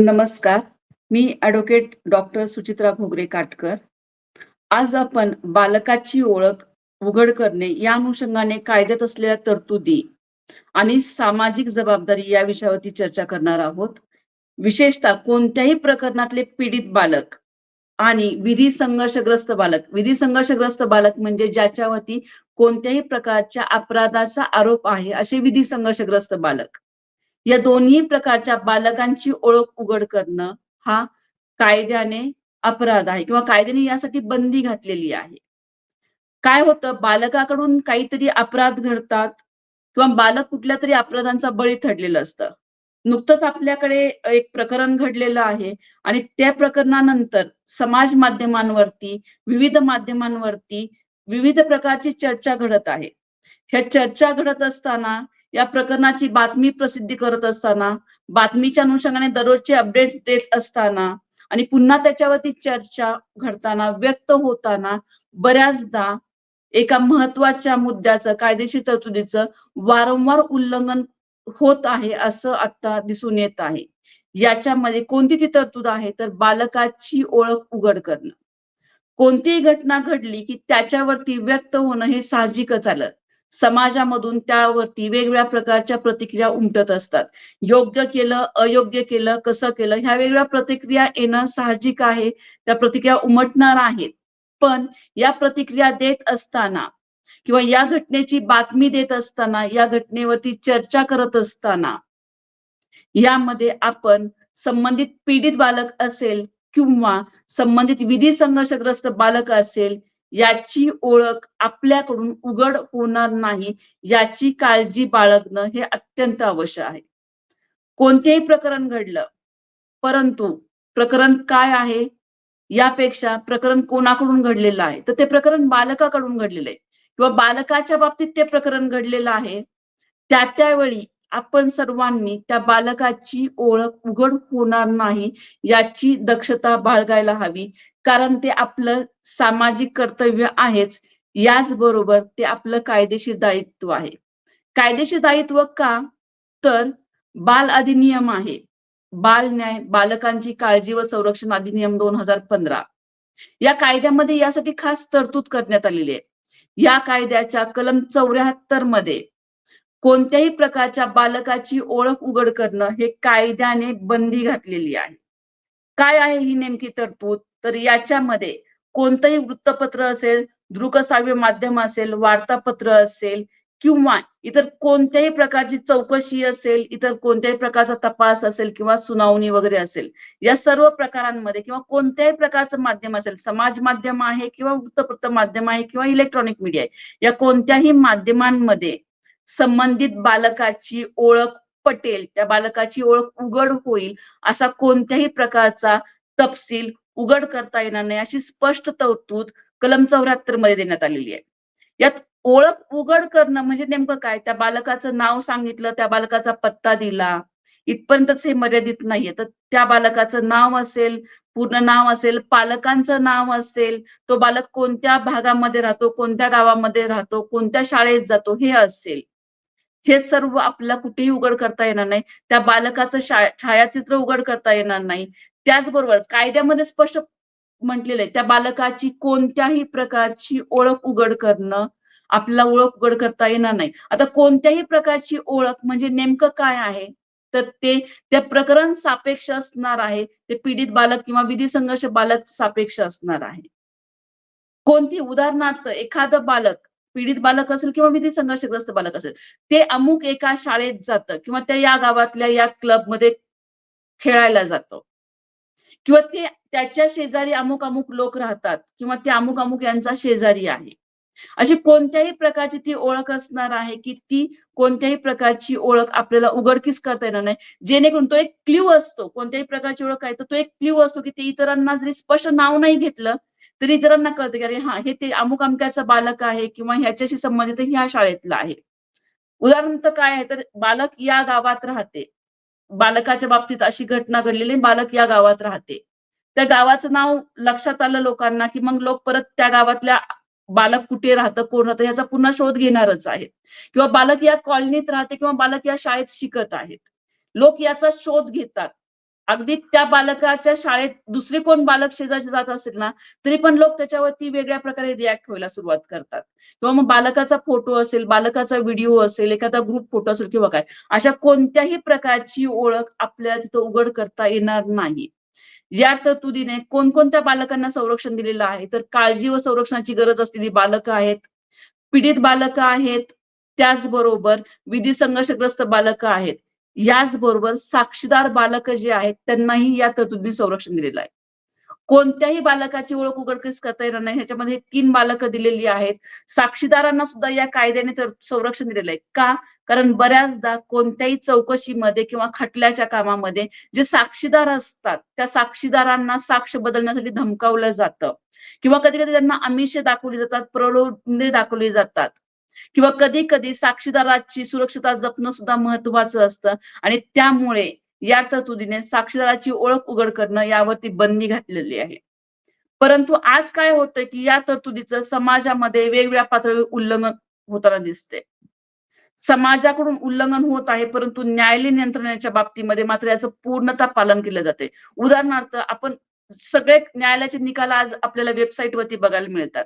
नमस्कार. मी advocate doctor Suchitra Ghogare Katkar. आज आपण बालकाची ओळख उघड करणे या अनुषंगाने कायद्यात असलेल्या तरतुदी आणि सामाजिक जबाबदारी या विषयावरती चर्चा करणार आहोत. विशेषतः कोणत्याही प्रकरणातले पीडित बालक आणि विधी संघर्षग्रस्त बालक. विधी संघर्षग्रस्त बालक म्हणजे ज्याच्यावरती कोणत्याही प्रकारच्या अपराधाचा आरोप आहे असे विधी संघर्षग्रस्त बालक. या दोन्ही प्रकारच्या बालकांची ओळख उघड करणं हा कायद्याने अपराध आहे किंवा कायद्याने यासाठी बंदी घातलेली आहे. काय होतं? बालकाकडून काहीतरी अपराध घडतात किंवा बालक कुठल्या तरी अपराधांचा बळी ठरलेलं असतं. नुकतंच आपल्याकडे एक प्रकरण घडलेलं आहे आणि त्या प्रकरणानंतर समाज माध्यमांवरती विविध माध्यमांवरती विविध प्रकारची चर्चा घडत आहे. ह्या चर्चा घडत असताना या प्रकरणाची बातमी प्रसिद्धी करत असताना बातमीच्या अनुषंगाने दररोजचे अपडेट देत असताना आणि पुन्हा त्याच्यावरती चर्चा घडताना व्यक्त होताना बऱ्याचदा एका महत्त्वाच्या मुद्द्याचं कायदेशीर तरतुदीचं वारंवार उल्लंघन होत आहे असं आता दिसून येत आहे. याच्यामध्ये कोणती ती तरतूद आहे? तर बालकाची ओळख उघड करणं. कोणतीही घटना घडली की त्याच्यावरती व्यक्त होणं हे साहजिकच आलं. समाजामधून त्यावरती वेगवेगळ्या प्रकारच्या प्रतिक्रिया उमटत असतात. योग्य केलं अयोग्य केलं कसं केलं ह्या वेगवेगळ्या प्रतिक्रिया येणं साहजिक आहे. त्या प्रतिक्रिया उमटणार आहेत. पण या प्रतिक्रिया देत असताना किंवा या घटनेची बातमी देत असताना या घटनेवरती चर्चा करत असताना यामध्ये आपण संबंधित पीडित बालक असेल किंवा संबंधित विधी संघर्षग्रस्त बालक असेल याची ओळख आपल्याकडून उघड होणार नाही याची काळजी बाळगणं हे अत्यंत आवश्यक आहे. कोणतेही प्रकरण घडलं परंतु प्रकरण काय आहे? यापेक्षा प्रकरण कोणाकडून घडलेलं आहे? तर ते प्रकरण बालकाकडून घडलेलं आहे. किंवा बालकाच्या बाबतीत ते प्रकरण घडलेलं आहे त्या त्यावेळी आपण सर्वांनी त्या बालकाची ओळख उघड होणार नाही याची दक्षता बाळगायला हवी. कारण ते आपलं सामाजिक कर्तव्य आहेच. याचबरोबर ते आपलं कायदेशीर दायित्व आहे. कायदेशीर दायित्व का? तर बाल अधिनियम आहे. बाल न्याय बालकांची काळजी व संरक्षण अधिनियम दोन हजार पंधरा. या कायद्यामध्ये यासाठी खास तरतूद करण्यात आलेली आहे. या कायद्याच्या कलम चौऱ्याहत्तरमध्ये कोणत्याही प्रकारच्या बालकाची ओळख उघड करणं हे कायद्याने बंदी घातलेली आहे. काय आहे ही नेमकी तरतूद? तर याच्यामध्ये कोणतंही वृत्तपत्र असेल दृकश्राव्य माध्यम असेल वार्तापत्र असेल किंवा इतर कोणत्याही प्रकारची चौकशी असेल इतर कोणत्याही प्रकारचा तपास असेल किंवा सुनावणी वगैरे असेल या सर्व प्रकारांमध्ये किंवा कोणत्याही प्रकारचं माध्यम असेल समाज माध्यम आहे किंवा वृत्तपत्र माध्यम आहे किंवा इलेक्ट्रॉनिक मीडिया आहे या कोणत्याही माध्यमांमध्ये संबंधित बालकाची ओळख पटेल त्या बालकाची ओळख उघड होईल असा कोणत्याही प्रकारचा तपशील उघड करता येणार नाही अशी स्पष्ट तरतूद कलम चौऱ्याहत्तरमध्ये देण्यात आलेली आहे. यात ओळख उघड करणं म्हणजे नेमकं काय? त्या बालकाचं नाव सांगितलं त्या बालकाचा पत्ता दिला इथपर्यंतच हे मर्यादित नाहीये. तर त्या बालकाचं नाव असेल पूर्ण नाव असेल पालकांचं नाव असेल तो बालक कोणत्या भागामध्ये राहतो कोणत्या गावामध्ये राहतो कोणत्या शाळेत जातो हे असेल. हे सर्व आपल्याला कुठेही उघड करता येणार नाही. त्या बालकाचं छायाचित्र उघड करता येणार नाही. त्याचबरोबर कायद्यामध्ये स्पष्ट म्हटलेलं आहे त्या बालकाची कोणत्याही प्रकारची ओळख उघड करणं आपल्याला ओळख उघड करता येणार नाही. आता कोणत्याही प्रकारची ओळख म्हणजे नेमकं काय आहे? तर ते त्या प्रकरण सापेक्ष असणार आहे. ते पीडित बालक किंवा विधी संघर्ष बालक सापेक्ष असणार आहे. कोणती? उदाहरणार्थ एखादं बालक पीडित बालक असेल किंवा विधी संघर्षग्रस्त बालक असेल ते अमुक एका शाळेत जातं किंवा त्या या गावातल्या या क्लबमध्ये खेळायला जातं. किंवा ते त्याच्या शेजारी अमुक अमुक लोक राहतात किंवा ते अमुक अमुक यांचा शेजारी आहे. अशी कोणत्याही प्रकारची ती ओळख असणार आहे की ती कोणत्याही प्रकारची ओळख आपल्याला उघडकीस करता येणार नाही. जेणेकरून तो एक क्ल्यू असतो. कोणत्याही प्रकारची ओळख आहे तर तो एक क्ल्यू असतो की ते इतरांना जरी स्पष्ट नाव नाही घेतलं तरी इतरांना कळतं की अरे हा हे ते अमुक अमक्याचं बालक आहे किंवा ह्याच्याशी संबंधित ह्या शाळेतला आहे. उदाहरणार्थ काय आहे? तर बालक या गावात राहते. बालकाच्या बाबतीत अशी घटना घडलेली बालक या गावात राहते. त्या गावाचं नाव लक्षात आलं लोकांना की मग लोक परत त्या गावातल्या बालक कुठे राहतं कोण राहतं याचा पुन्हा शोध घेणारच आहे. किंवा बालक या कॉलनीत राहते किंवा बालक या शाळेत शिकत आहेत. लोक याचा शोध घेतात. अगदी त्या बालकाच्या शाळेत दुसरे कोण बालक शेजारचे जात असेल ना तरी पण लोक त्याच्यावरती वेगळ्या प्रकारे रिॲक्ट व्हायला सुरुवात करतात. किंवा मग बालकाचा फोटो असेल बालकाचा व्हिडिओ असेल एखादा ग्रुप फोटो असेल किंवा काय अशा कोणत्याही प्रकारची ओळख आपल्याला तिथं उघड करता येणार नाही. या तरतुदीने कोणकोणत्या बालकांना संरक्षण दिलेलं आहे? तर काळजी व संरक्षणाची गरज असलेली बालकं आहेत पीडित बालकं आहेत त्याचबरोबर विधी संघर्षग्रस्त बालकं आहेत. याचबरोबर साक्षीदार बालकं जे आहेत त्यांनाही या तरतुदीने संरक्षण दिलेलं आहे. कोणत्याही बालकाची ओळख उघडकीस करता येणार नाही. ह्याच्यामध्ये तीन बालकं दिलेली आहेत. साक्षीदारांना सुद्धा या कायद्याने तर संरक्षण दिलेलं आहे. का? कारण बऱ्याचदा कोणत्याही चौकशीमध्ये किंवा खटल्याच्या कामामध्ये जे साक्षीदार असतात त्या साक्षीदारांना साक्ष बदलण्यासाठी धमकावलं जातं. किंवा कधी कधी त्यांना आमिषे दाखवली जातात प्रलोभने दाखवली जातात. किंवा कधी कधी साक्षीदाराची सुरक्षता जपणं सुद्धा महत्वाचं असतं. आणि त्यामुळे या तरतुदीने साक्षीदाराची ओळख उघड करणं यावरती बंदी घातलेली आहे. परंतु आज काय होतं की या तरतुदीचं समाजामध्ये वेगवेगळ्या पातळीवर उल्लंघन होताना दिसते समाजाकडून उल्लंघन होत आहे परंतु न्यायालयीन यंत्रणेच्या बाबतीमध्ये मात्र याचं पूर्णतः पालन केलं जाते उदाहरणार्थ आपण सगळे न्यायालयाचे निकाल आज आपल्याला वेबसाईट वरती बघायला मिळतात.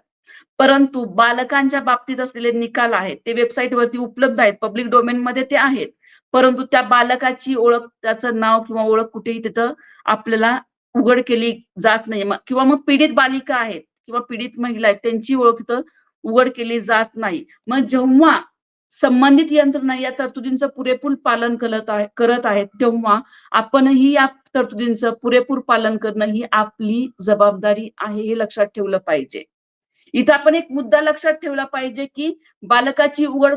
परंतु बालकांच्या बाबतीत असलेले निकाल आहेत ते वेबसाईट वरती उपलब्ध आहेत पब्लिक डोमेन मध्ये ते आहेत. परंतु त्या बालकाची ओळख त्याचं नाव किंवा ओळख कुठेही तिथं आपल्याला उघड केली जात नाही. किंवा मग पीडित बालिका आहेत किंवा पीडित महिला आहेत त्यांची ओळख तिथं उघड केली जात नाही. मग जेव्हा संबंधित यंत्रणा या तरतुदींचं पुरेपूर पालन करत आहे करत आहेत तेव्हा आपणही या तरतुदींचं पुरेपूर पालन करणं ही आपली जबाबदारी आहे हे लक्षात ठेवलं पाहिजे. इथं आपण एक मुद्दा लक्षात ठेवला पाहिजे की बालकाची उघड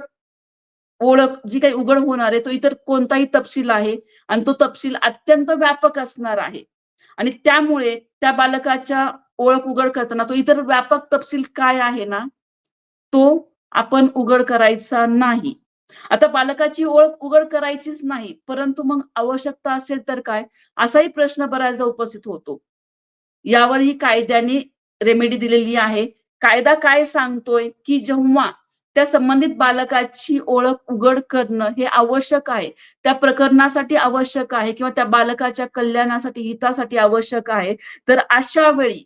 ओळख जी काही उघड होणार आहे तो इतर कोणताही तपशील आहे आणि तो तपशील अत्यंत व्यापक असणार आहे. आणि त्यामुळे त्या बालकाच्या ओळख उघड करताना तो इतर व्यापक तपशील काय आहे ना तो आपण उघड करायचा नाही. आता बालकाची ओळख उघड करायचीच नाही परंतु मग आवश्यकता असेल तर काय? असाही प्रश्न बऱ्याचदा उपस्थित होतो. यावरही कायद्याने रेमेडी दिलेली आहे. कायदा काय सांगतोय की जेव्हा त्या संबंधित बालकाची ओळख उघड करणं हे आवश्यक आहे त्या प्रकरणासाठी आवश्यक आहे किंवा त्या बालकाच्या कल्याणासाठी हितासाठी आवश्यक आहे तर अशा वेळी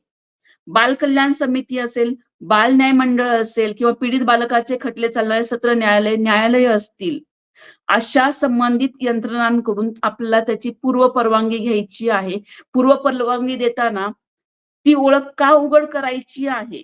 बाल कल्याण समिती असेल बाल न्याय मंडळ असेल किंवा पीडित बालकाचे खटले चालणारे सत्र न्यायालय न्यायालय असतील अशा संबंधित यंत्रणांकडून आपल्याला त्याची पूर्व परवानगी घ्यायची आहे. पूर्व परवानगी देताना ती ओळख का उघड करायची आहे?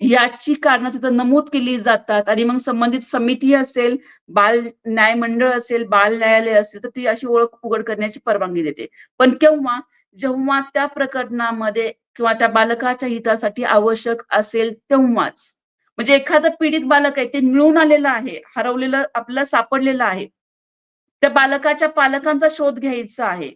याची कारणं तिथं नमूद केली जातात. आणि मग संबंधित समिती असेल बाल न्याय मंडळ असेल बाल न्यायालय असेल तर ती अशी ओळख उघड करण्याची परवानगी देते. पण केव्हा जेव्हा त्या प्रकरणामध्ये किंवा त्या बालकाच्या हितासाठी आवश्यक असेल तेव्हाच. म्हणजे एखादं पीडित बालक आहे ते मिळून आलेलं आहे हरवलेलं आपल्याला सापडलेलं आहे. त्या बालकाच्या पालकांचा शोध घ्यायचा आहे.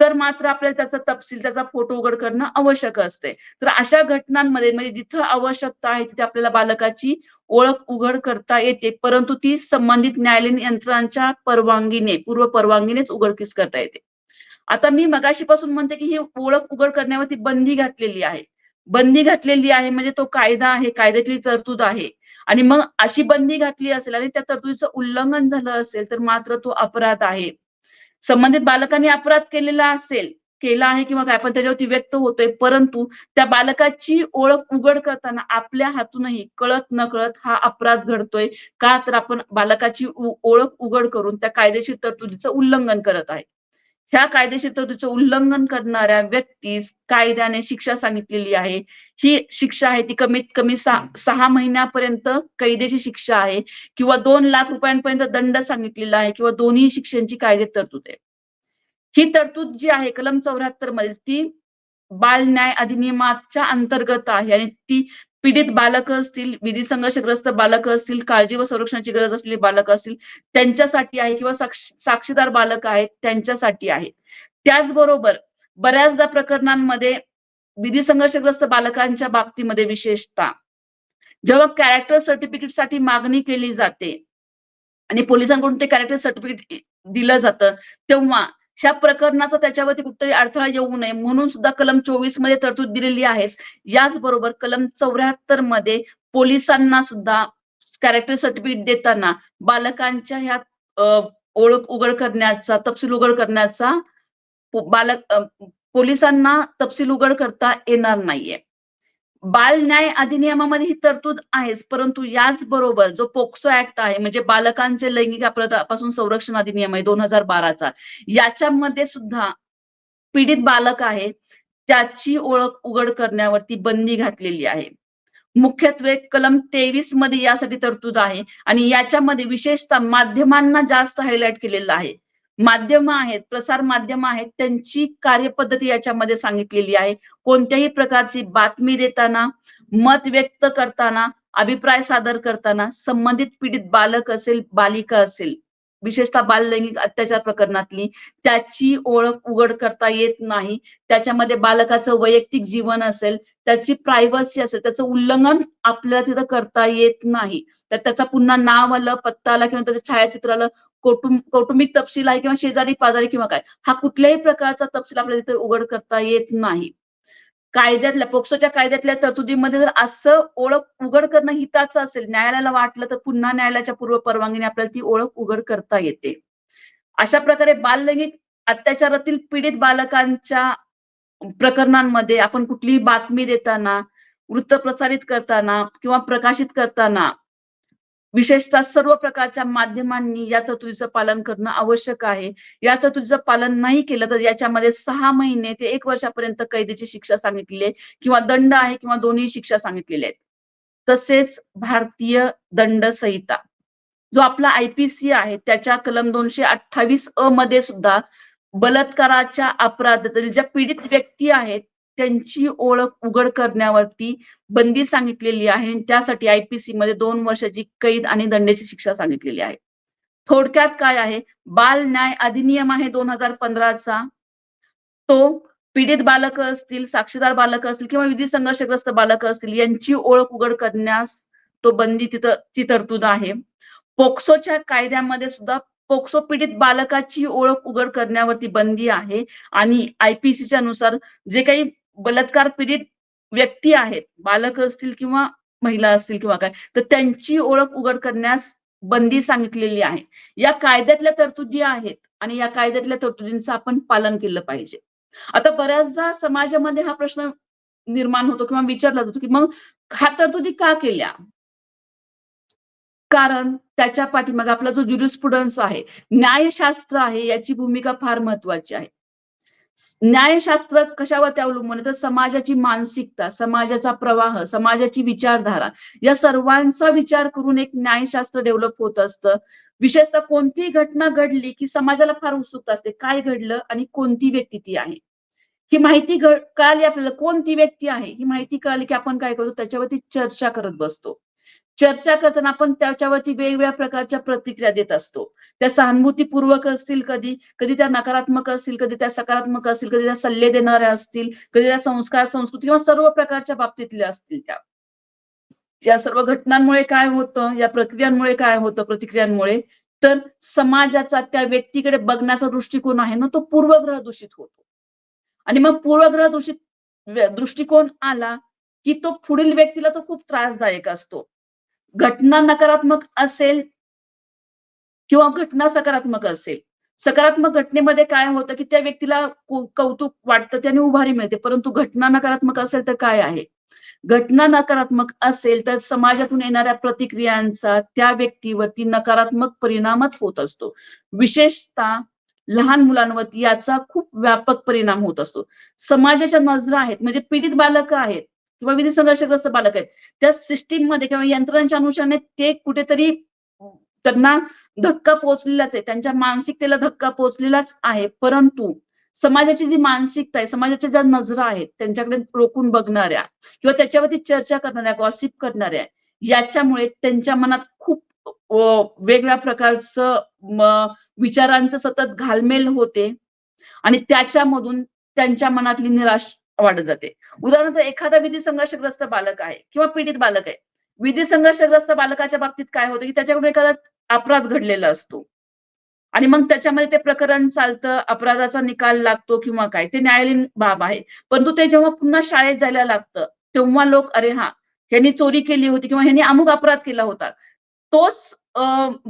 तर मात्र आपल्याला त्याचा तपशील त्याचा फोटो उघड करणं आवश्यक असते. तर अशा घटनांमध्ये म्हणजे जिथं आवश्यकता आहे तिथे आपल्याला बालकाची ओळख उघड करता येते. परंतु ती संबंधित न्यायालयीन यंत्रांच्या परवानगीने पूर्व परवानगीनेच उघडकीस करता येते. आता मी मगाशीपासून म्हणते की ही ओळख उघड करण्यावरती बंदी घातलेली आहे. बंदी घातलेली आहे म्हणजे तो कायदा आहे कायद्यातली तरतूद आहे. आणि मग अशी बंदी घातली असेल आणि त्या तरतुदीचं उल्लंघन झालं असेल तर मात्र तो अपराध आहे. संबंधित बालकांनी अपराध केलेला असेल केला आहे किंवा काय पण त्याच्यावरती व्यक्त होतोय परंतु त्या बालकाची ओळख उघड करताना आपल्या हातूनही कळत नकळत हा अपराध घडतोय का तर आपण बालकाची ओळख उघड करून त्या कायदेशीर तरतुदीचं उल्लंघन करत आहे. ह्या कायदेशीर तरतुदीचं उल्लंघन करणाऱ्या व्यक्तीस कायद्याने शिक्षा सांगितलेली आहे. ही शिक्षा आहे ती कमीत कमी सहा सहा महिन्यापर्यंत कैदेची शिक्षा आहे किंवा दोन लाख रुपयांपर्यंत दंड सांगितलेला आहे किंवा दोन्ही शिक्षांची कायदे तरतूद आहे. ही तरतूद जी आहे कलम चौऱ्याहत्तरमध्ये ती बाल न्याय अधिनियमाच्या अंतर्गत आहे आणि ती पीडित बालक असतील विधी संघर्षग्रस्त बालक असतील काळजी व संरक्षणाची गरज असलेली बालक असतील त्यांच्यासाठी आहे किंवा साक्ष- साक्षीदार बालक आहेत त्यांच्यासाठी आहे. त्याचबरोबर बऱ्याचदा प्रकरणांमध्ये विधी संघर्षग्रस्त बालकांच्या बाबतीमध्ये विशेषतः जेव्हा कॅरेक्टर सर्टिफिकेटसाठी मागणी केली जाते आणि पोलिसांकडून ते कॅरेक्टर सर्टिफिकेट दिलं जातं तेव्हा ह्या प्रकरणाचा त्याच्यावरती कुठतरी अडथळा येऊ नये. म्हणून सुद्धा कलम चोवीसमध्ये तरतूद दिलेली आहे याचबरोबर कलम चौऱ्याहत्तरमध्ये पोलिसांना सुद्धा कॅरेक्टर सर्टिफिकेट देताना बालकांच्या ह्या ओळख उघड करण्याचा तपशील उघड करण्याचा बालक पोलिसांना तपशील उघड करता येणार नाहीये. बाल न्याय अधिनियमामध्ये ही तरतूद आहेच परंतु याचबरोबर जो पोक्सो ऍक्ट आहे म्हणजे बालकांचे लैंगिक अपराधापासून संरक्षण अधिनियम आहे दोन हजार बाराचा याच्यामध्ये सुद्धा पीडित बालक आहे त्याची ओळख उघड करण्यावरती बंदी घातलेली आहे. मुख्यत्वे कलम तेवीसमध्ये यासाठी तरतूद आहे आणि याच्यामध्ये विशेषतः माध्यमांना जास्त हायलाइट केलेलं आहे. माध्यम आहेत प्रसार माध्यम आहेत त्यांची कार्यपद्धती याच्यामध्ये सांगितलेली आहे. कोणत्याही प्रकारची बातमी देताना मत व्यक्त करताना अभिप्राय सादर करताना संबंधित पीडित बालक असेल बालिका असेल विशेषतः बाललैंगिक अत्याचार प्रकरणातली त्याची ओळख उघड करता येत नाही. त्याच्यामध्ये बालकाचं वैयक्तिक जीवन असेल त्याची प्रायव्हसी असेल त्याचं उल्लंघन आपल्याला तिथं करता येत नाही. तर त्याचा पुन्हा नाव आलं पत्ता आला किंवा त्याच्या छायाचित्र आलं कौटुंब कौटुंबिक तपशील आहे किंवा शेजारी पाजारी किंवा काय हा कुठल्याही प्रकारचा तपशील आपल्याला तिथे उघड करता येत नाही. कायद्यातल्या पोक्सोच्या कायद्यातल्या तरतुदीमध्ये जर असं ओळख उघड करणं हिताचं असेल न्यायालयाला वाटलं तर पुन्हा न्यायालयाच्या पूर्व परवानगीने आपल्याला ती ओळख उघड करता येते. अशा प्रकारे बाललैंगिक अत्याचारातील पीडित बालकांच्या प्रकरणांमध्ये आपण कुठलीही बातमी देताना वृत्त प्रसारित करताना किंवा प्रकाशित करताना विशेषतः सर्व प्रकारच्या माध्यमांनी या तरतुदीचं पालन करणं आवश्यक आहे. या तरतुदीचं पालन नाही केलं तर याच्यामध्ये सहा महिने ते एक वर्षापर्यंत कैदेची शिक्षा सांगितलेली आहे किंवा दंड आहे किंवा दोन्ही शिक्षा सांगितलेल्या आहेत. तसेच भारतीय दंड संहिता जो आपला आयपीसी आहे त्याच्या कलम दोनशे अठ्ठावीस अ मध्ये सुद्धा बलात्काराच्या अपराधातील ज्या पीडित व्यक्ती आहेत त्यांची ओळख उघड करण्यावरती बंदी सांगितलेली आहे. आणि त्यासाठी आयपीसी मध्ये दोन वर्षाची कैद आणि दंडाची शिक्षा सांगितलेली आहे. थोडक्यात काय आहे? बाल न्याय अधिनियम आहे दोन हजार पंधराचा तो पीडित बालक असतील साक्षीदार बालक असतील किंवा विधी संघर्षग्रस्त बालक असतील यांची ओळख उघड करण्यास तो बंदी तिथं ची तरतूद आहे. पोक्सोच्या कायद्यामध्ये सुद्धा पोक्सो पीडित बालकाची ओळख उघड करण्यावरती बंदी आहे. आणि आयपीसीच्या नुसार जे काही बलात्कार पीडित व्यक्ती आहेत बालक असतील किंवा महिला असतील किंवा काय तर त्यांची ओळख उघड करण्यास बंदी सांगितलेली आहे. या कायद्यातल्या तरतुदी आहेत आणि या कायद्यातल्या तरतुदींचं आपण पालन केलं पाहिजे. आता बऱ्याचदा समाजामध्ये हा प्रश्न निर्माण होतो किंवा विचारला जातो की मग हा तरतुदी का केल्या? कारण त्याच्या पाठीमागे आपला जो ज्युरिस्प्रुडन्स आहे न्यायशास्त्र आहे याची भूमिका फार महत्वाची आहे. न्यायशास्त्र कशावरती अवलंबून तर समाजाची मानसिकता समाजाचा प्रवाह समाजाची विचारधारा या सर्वांचा विचार करून एक न्यायशास्त्र डेव्हलप होत असतं. विशेषतः कोणतीही घटना घडली की समाजाला फार उत्सुकता असते? काय घडलं आणि कोणती व्यक्ती ती आहे? ही माहिती कळाली आपल्याला कोणती व्यक्ती आहे? ही माहिती कळाली की आपण काय करतो? त्याच्यावरती चर्चा करत बसतो. चर्चा करताना आपण त्याच्यावरती वेगवेगळ्या प्रकारच्या प्रतिक्रिया देत असतो. त्या सहानुभूतीपूर्वक असतील कधी कधी त्या नकारात्मक असतील कधी त्या सकारात्मक असतील कधी त्या सल्ले देणाऱ्या असतील कधी त्या संस्कार संस्कृती किंवा सर्व प्रकारच्या बाबतीतल्या असतील त्या. या सर्व घटनांमुळे काय होतं या प्रक्रियांमुळे काय होतं प्रतिक्रियांमुळे? तर समाजाचा त्या व्यक्तीकडे बघण्याचा दृष्टिकोन आहे ना तो पूर्वग्रह दूषित होतो. आणि मग पूर्वग्रह दूषित दृष्टिकोन आला की तो पुढील व्यक्तीला तो खूप त्रासदायक असतो. घटना नकारात्मक असेल किंवा घटना सकारात्मक असेल. सकारात्मक घटनेमध्ये काय होतं की त्या व्यक्तीला कौतुक वाटतं त्याने उभारी मिळते परंतु घटना नकारात्मक असेल तर काय आहे? घटना नकारात्मक असेल तर समाजातून येणाऱ्या प्रतिक्रियांचा त्या व्यक्तीवरती नकारात्मक परिणामच होत असतो. विशेषतः लहान मुलांवरती याचा खूप व्यापक परिणाम होत असतो. समाजाच्या नजरा आहेत म्हणजे पीडित बालक आहेत किंवा विधी संघर्षग्रस्त बालक आहेत. त्या सिस्टीममध्ये किंवा यंत्रणांच्या अनुषंगाने ते कुठेतरी त्यांना धक्का पोचलेलाच आहे. त्यांच्या मानसिकतेला धक्का पोचलेलाच आहे. परंतु समाजाची जी मानसिकता आहे समाजाच्या ज्या नजरा आहेत त्यांच्याकडे रोखून बघणाऱ्या किंवा त्याच्यावरती चर्चा करणाऱ्या गॉसिप करणाऱ्या याच्यामुळे त्यांच्या मनात खूप वेगळ्या प्रकारचं विचारांचं सतत घालमेल होते. आणि त्याच्यामधून त्यांच्या मनातली निराश वाढत जाते. उदाहरणार्थ एखादा विधी संघर्षग्रस्त बालक आहे किंवा पीडित बालक आहे. विधी संघर्षग्रस्त बालकाच्या बाबतीत काय होतं की त्याच्याकडून एखादा अपराध घडलेला असतो. आणि मग त्याच्यामध्ये ते प्रकरण चालतं अपराधाचा निकाल लागतो किंवा काय ते न्यायालयीन बाब आहे. परंतु ते जेव्हा पुन्हा शाळेत जायला लागतं तेव्हा लोक अरे हा ह्यांनी चोरी केली होती किंवा ह्यांनी अमुक अपराध केला होता. तोच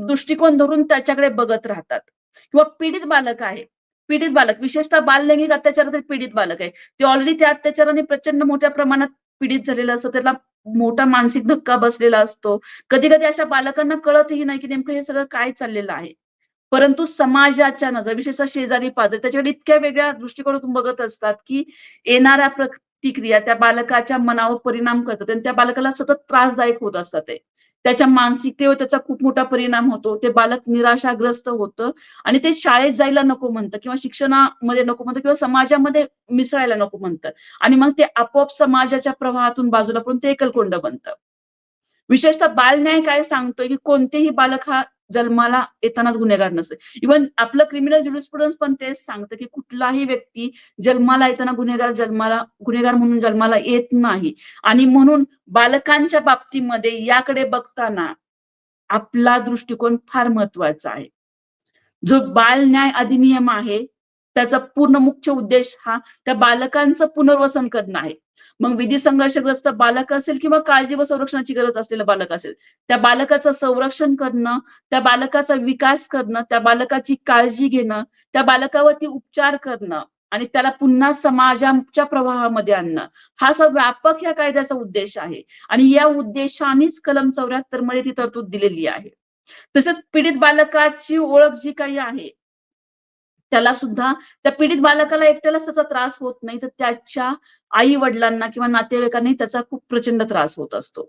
दृष्टिकोन धरून त्याच्याकडे बघत राहतात. किंवा पीडित बालक आहे पीडित बालक विशेषतः बाललैंगिक अत्याचारातील पीडित बालक आहे. ते ऑलरेडी त्या अत्याचाराने प्रचंड मोठ्या प्रमाणात पीडित झालेलं असतं. त्याला मोठा मानसिक धक्का बसलेला असतो. कधी कधी अशा बालकांना कळतही नाही की नेमकं हे सगळं काय चाललेलं आहे. परंतु समाजाच्या नजर विशेषतः शेजारी पाजर त्याच्याकडे इतक्या वेगळ्या दृष्टिकोनातून बघत असतात की येणाऱ्या प्रतिक्रिया त्या बालकाच्या मनावर परिणाम करतात आणि त्या बालकाला सतत त्रासदायक होत असतात ते. त्याच्या मानसिकतेवर त्याचा खूप मोठा परिणाम होतो. ते बालक निराशाग्रस्त होतं आणि ते शाळेत जायला नको म्हणतं किंवा शिक्षणामध्ये नको म्हणतं किंवा समाजामध्ये मिसळायला नको म्हणतं. आणि मग ते आपोआप समाजाच्या प्रवाहातून बाजूला पडून ते एकलकोंड बनतं. विशेषतः बालन्याय काय सांगतोय की कोणतेही बालक हा जन्माला येतानाच गुन्हेगार नसते. इव्हन आपलं क्रिमिनल ज्युडिस्प्रुडन्स पण तेच सांगतं की कुठलाही व्यक्ती जन्माला येताना गुन्हेगार जन्माला गुन्हेगार म्हणून जन्माला येत नाही. आणि म्हणून बालकांच्या बाबतीमध्ये याकडे बघताना आपला दृष्टिकोन फार महत्त्वाचा आहे. जो बाल न्याय अधिनियम आहे त्याचा पूर्ण मुख्य उद्देश हा त्या बालकांचं पुनर्वसन करणं आहे. मग विधी संघर्षग्रस्त बालक असेल किंवा काळजी व संरक्षणाची गरज असलेलं बालक असेल त्या बालकाचं संरक्षण करणं त्या बालकाचा विकास करणं त्या बालकाची काळजी घेणं त्या बालकावरती उपचार करणं आणि त्याला पुन्हा समाजाच्या प्रवाहामध्ये आणणं हा असा व्यापक या कायद्याचा उद्देश आहे. आणि या उद्देशानेच कलम चौऱ्याहत्तरमध्ये ती तरतूद दिलेली आहे. तसेच पीडित बालकाची ओळख जी काही आहे त्याला सुद्धा त्या पीडित बालकाला एकट्यालाच त्याचा त्रास होत नाही तर त्याच्या आई वडिलांना किंवा नातेवाईकांनाही त्याचा खूप प्रचंड त्रास होत असतो.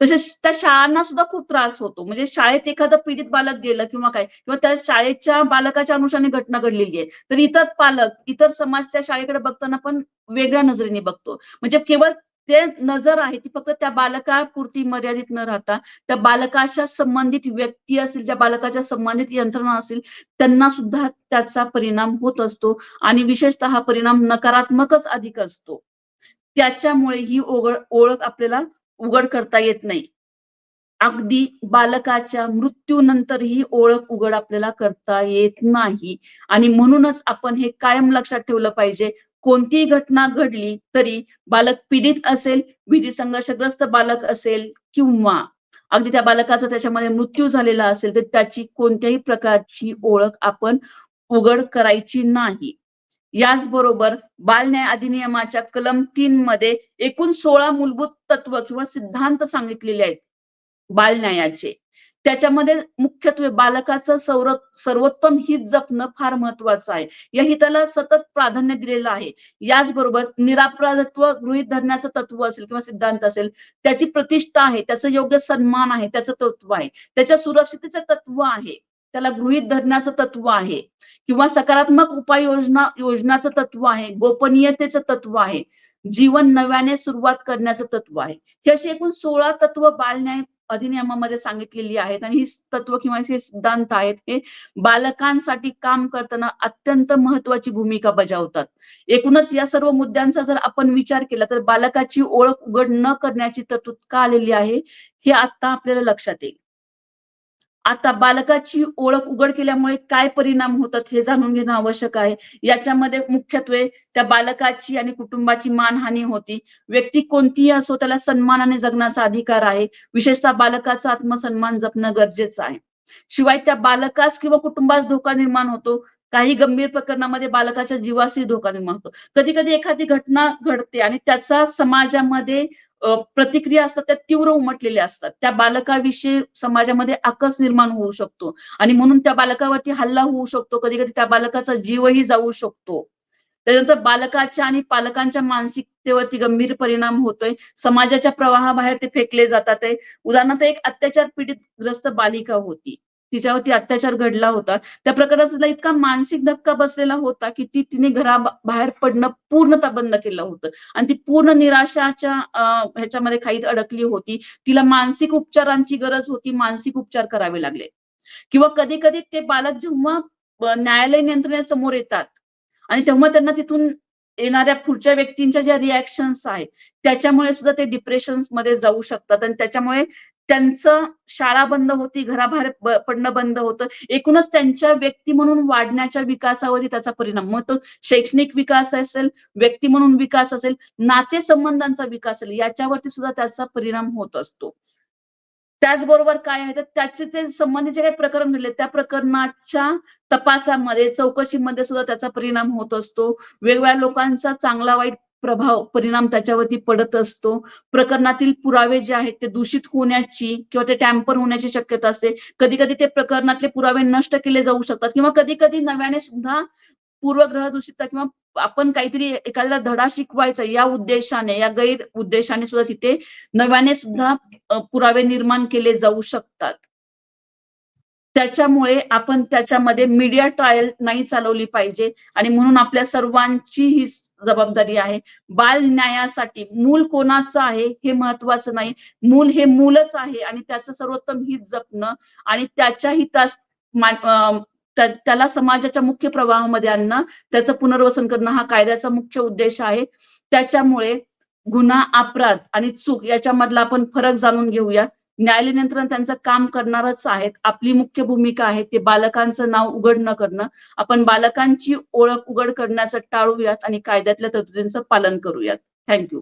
तसेच त्या शाळांना सुद्धा खूप त्रास होतो. म्हणजे शाळेत एखादं पीडित बालक गेलं किंवा काय किंवा त्या शाळेच्या बालकाच्या अनुषाने घटना घडलेली आहे तर इतर पालक इतर समाज त्या शाळेकडे बघताना पण वेगळ्या नजरेने बघतो. म्हणजे केवळ ते नजर आहे ती फक्त त्या बालकापुरती मर्यादित न राहता त्या बालकाच्या संबंधित व्यक्ती असतील ज्या बालकाच्या संबंधित यंत्रणा असतील त्यांना सुद्धा त्याचा परिणाम होत असतो आणि विशेषतः हा परिणाम नकारात्मकच अधिक असतो. त्याच्यामुळे ही ओळख ओळख आपल्याला उघड करता येत नाही. अगदी बालकाच्या मृत्यूनंतर ही ओळख उघड आपल्याला करता येत नाही आणि म्हणूनच आपण हे कायम लक्षात ठेवलं पाहिजे कोणतीही घटना घडली तरी बालक पीडित असेल विधी संघर्षग्रस्त बालक असेल किंवा अगदी त्या बालकाचा त्याच्यामध्ये मृत्यू झालेला असेल तर त्याची कोणत्याही प्रकारची ओळख आपण उघड करायची नाही. याचबरोबर बाल न्याय अधिनियमाच्या कलम तीन मध्ये एकूण सोळा मूलभूत तत्व किंवा सिद्धांत सांगितलेले आहेत बाल न्यायाचे. त्याच्यामध्ये मुख्यत्वे बालकाचं सर्व सर्वोत्तम हित जपणं फार महत्वाचं आहे. या हिताला सतत प्राधान्य दिलेलं आहे. याचबरोबर निरापराधत्व गृहीत धरण्याचं तत्व असेल किंवा सिद्धांत असेल त्याची प्रतिष्ठा आहे त्याचं योग्य सन्मान आहे त्याचं तत्व आहे. त्याच्या सुरक्षितेचं तत्व आहे. त्याला गृहीत धरण्याचं तत्व आहे. किंवा सकारात्मक उपाययोजना योजनाचं तत्व आहे गोपनीयतेचं तत्व आहे. जीवन नव्याने सुरुवात करण्याचं तत्व आहे. हे अशी एकूण सोळा तत्व बालन्याय अधिनियमामध्ये सांगितलेली आहेत आणि ही तत्व किंवा हे सिद्धांत आहेत हे बालकांसाठी काम करताना अत्यंत महत्वाची भूमिका बजावतात. एकूणच या सर्व मुद्द्यांचा जर आपण विचार केला तर बालकाची ओळख उघड न करण्याची तरतूद का आलेली आहे हे आता आपल्याला लक्षात येईल. आता बालकाची ओळख उघड केल्यामुळे काय परिणाम होतात हे जाणून घेणं आवश्यक आहे. याच्यामध्ये मुख्यत्वे त्या बालकाची आणि कुटुंबाची मानहानी होती. व्यक्ती कोणतीही असो त्याला सन्मानाने जगण्याचा अधिकार आहे. विशेषतः बालकाचा आत्मसन्मान जपणं गरजेचं आहे. शिवाय त्या बालकास किंवा कुटुंबास धोका निर्माण होतो. काही गंभीर प्रकरणामध्ये बालकाच्या जीवासही धोका निर्माण होतो कधी कधी एखादी घटना घडते आणि त्याचा समाजामध्ये प्रतिक्रिया असतात त्या तीव्र उमटलेल्या असतात. त्या बालकाविषयी समाजामध्ये आकस निर्माण होऊ शकतो आणि म्हणून त्या बालकावरती हल्ला होऊ शकतो. कधी कधी त्या बालकाचा जीवही जाऊ शकतो. त्यानंतर बालकाच्या आणि पालकांच्या मानसिकतेवरती गंभीर परिणाम होतोय. समाजाच्या प्रवाहाबाहेर ते फेकले जातात आहे. उदाहरणार्थ एक अत्याचार पीडित ग्रस्त बालिका होती. तिच्यावरती अत्याचार घडला होता. त्या प्रकरणाचा इतका मानसिक धक्का बसलेला होता की ती तिने घरा बाहेर पडणं पूर्णतः बंद केलं होतं. आणि ती पूर्ण निराशाच्या ह्याच्यामध्ये खाईत अडकली होती. तिला मानसिक उपचारांची गरज होती. मानसिक उपचार करावे लागले. किंवा कधी कधी ते बालक जेव्हा न्यायालयीन यंत्रणेसमोर येतात आणि तेव्हा त्यांना तिथून येणाऱ्या पुढच्या व्यक्तींच्या ज्या रिॲक्शन्स आहेत त्याच्यामुळे सुद्धा ते डिप्रेशनमध्ये जाऊ शकतात. आणि त्याच्यामुळे त्यांचं शाळा बंद होती घराबाहेर पडणं बंद होतं. एकूणच त्यांच्या व्यक्ती म्हणून वाढण्याच्या विकासावरती त्याचा परिणाम. मग तो शैक्षणिक विकास असेल व्यक्ती म्हणून विकास असेल नातेसंबंधांचा विकास असेल याच्यावरती सुद्धा त्याचा परिणाम होत असतो. त्याचबरोबर काय आहे? तर त्याचे जे संबंधित जे काही प्रकरण घडले त्या प्रकरणाच्या तपासामध्ये चौकशीमध्ये सुद्धा त्याचा परिणाम होत असतो. वेगवेगळ्या लोकांचा चांगला वाईट प्रभाव परिणाम त्याच्यावरती पडत असतो. प्रकरणातील पुरावे जे आहेत ते दूषित होण्याची किंवा ते टॅम्पर होण्याची शक्यता असते. कधी कधी ते प्रकरणातले पुरावे नष्ट केले जाऊ शकतात किंवा कधी कधी नव्याने सुद्धा पूर्वग्रह दूषित किंवा आपण काहीतरी एखाद्याला धडा शिकवायचा या उद्देशाने या गैर उद्देशाने सुद्धा तिथे नव्याने सुद्धा पुरावे निर्माण केले जाऊ शकतात. त्याच्यामुळे आपण त्याच्यामध्ये मीडिया ट्रायल नाही चालवली पाहिजे. आणि म्हणून आपल्या सर्वांची ही जबाबदारी आहे. बाल न्यायासाठी मूल कोणाचं आहे हे महत्वाचं नाही. मूल हे मूलच आहे आणि त्याचं सर्वोत्तम हित जपणं आणि त्याच्या हितास त्याला समाजाच्या मुख्य प्रवाहामध्ये आणणं त्याचं पुनर्वसन करणं हा कायद्याचा मुख्य उद्देश आहे. त्याच्यामुळे गुन्हा अपराध आणि चूक याच्यामधला आपण फरक जाणून घेऊया. न्यायालय नियंत्रण त्यांचं काम करणारच आहेत. आपली मुख्य भूमिका आहे ते बालकांचं नाव उघड न करणं. आपण बालकांची ओळख उघड करण्याचं टाळूयात आणि कायद्यातल्या तरतुदींचं पालन करूयात. थँक्यू